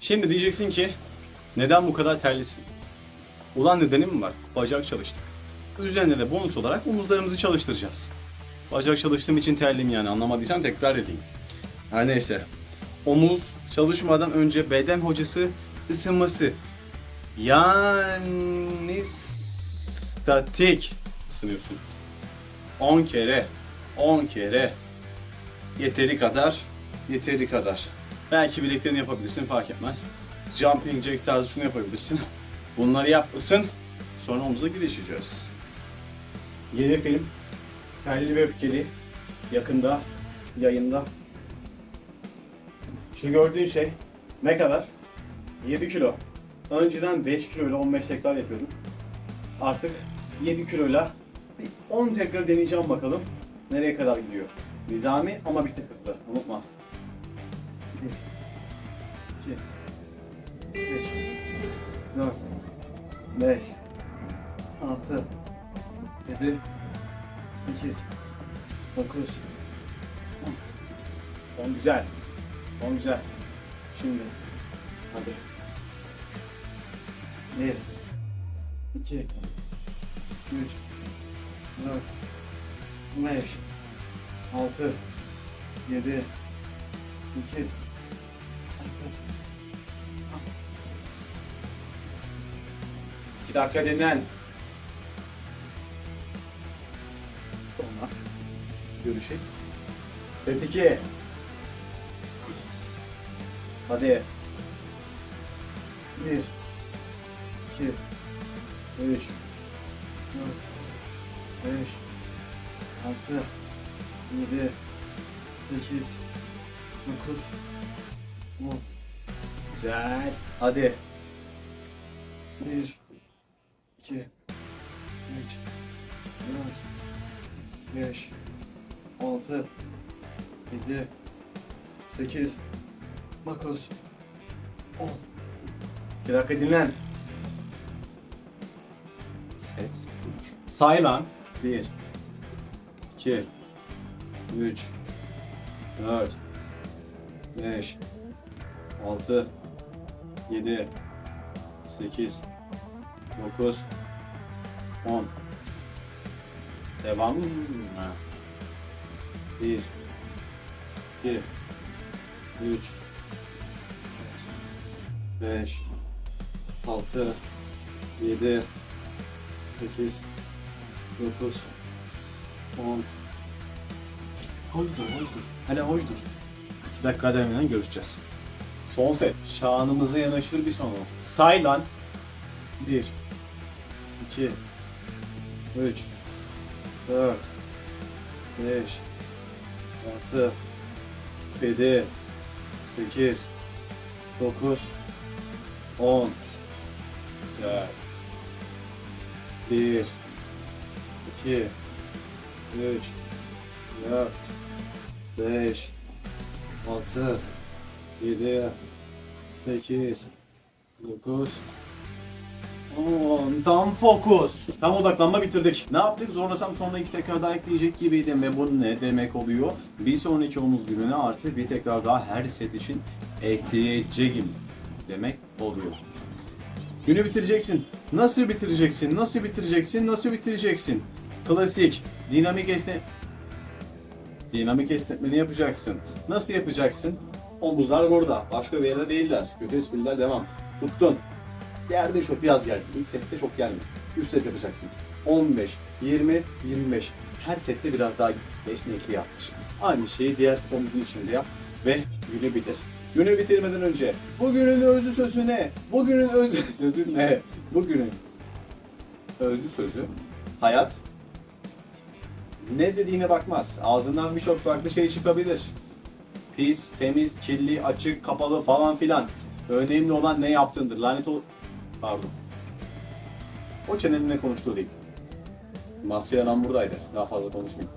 Şimdi diyeceksin ki neden bu kadar terlisin? Ulan nedeni mi var? Bacak çalıştık. Üzerine de bonus olarak omuzlarımızı çalıştıracağız. Bacak çalıştığım için terliyim yani anlamadıysan tekrar edeyim. Her neyse. Omuz çalışmadan önce beden hocası ısınması. Yani statik ısınıyorsun. 10 kere, 10 kere yeteri kadar, yeteri kadar. Belki bileklerini yapabilirsin fark etmez. Jumping jack tarzı şunu yapabilirsin. Bunları yap ısın. Sonra omuza girişeceğiz. Yeni film Terli ve Öfkeli yakında yayında. Şu gördüğün şey ne kadar? 7 kilo. Önceden 5 kilo ile 15 tekrar yapıyordum. Artık 7 kiloyla bir 10 tekrar deneyeceğim bakalım nereye kadar gidiyor. Nizami ama bir tık hızlı. Unutma. 1 2 3 4 5 6 7 8 9 10 10 güzel. 10 güzel. Şimdi hadi. 1 2 3 4 5 6 7 8 2 dakika dinlen. Sonra görüşelim. Set 2. Hadi. 1 2 3 4 5 6 7 8 9 10 Güzel. Hadi. 1 2 3 4 5 6 7 8 9 10 2 dakika dinlen. Set 3 Say lan. 1 2 3 4 5 6 7 8 9 10 Devam mı? 1 2 3 5 6 7 8 9 10 Hoşdur, hoşdur. Hele hoşdur. 2 dakika demeden görüşeceğiz. Son set. Şanımıza yanaşır bir son oldu. Say lan. 1 2 3 4 5 6 7 8 9 10 Güzel. 1 2 3 4 5 6 7 8 9 10 Tam fokus. Tam odaklanma bitirdik. Ne yaptık? Zorlasam sonra iki tekrar daha ekleyecek gibiydim ve bu ne demek oluyor? Bir sonraki omuz gününe artı bir tekrar daha her set için ekleyeceğim demek oluyor. Günü bitireceksin. Nasıl bitireceksin? Nasıl bitireceksin? Nasıl bitireceksin? Klasik, dinamik esne... Dinamik esnetmeni yapacaksın. Nasıl yapacaksın? Omuzlar burada. Başka bir yerde değiller. Kötü espriler devam. Tuttun. Yerde çok biraz geldi. İlk sette çok gelme. Üst set yapacaksın. 15, 20, 25. Her sette biraz daha esnekliği arttır. Aynı şeyi diğer omuzun içinde yap ve günü bitir. Günü bitirmeden önce bugünün özlü sözü ne? Bugünün özlü sözü ne? Bugünün özlü sözü hayat ne dediğine bakmaz. Ağzından birçok farklı şey çıkabilir. Pis, temiz, kirli, açık, kapalı falan filan. Önemli olan ne yaptığındır. Lanet ol... Pardon. O çenenin ne konuştuğu değil. Maske yanan buradaydı. Daha fazla konuşmayayım.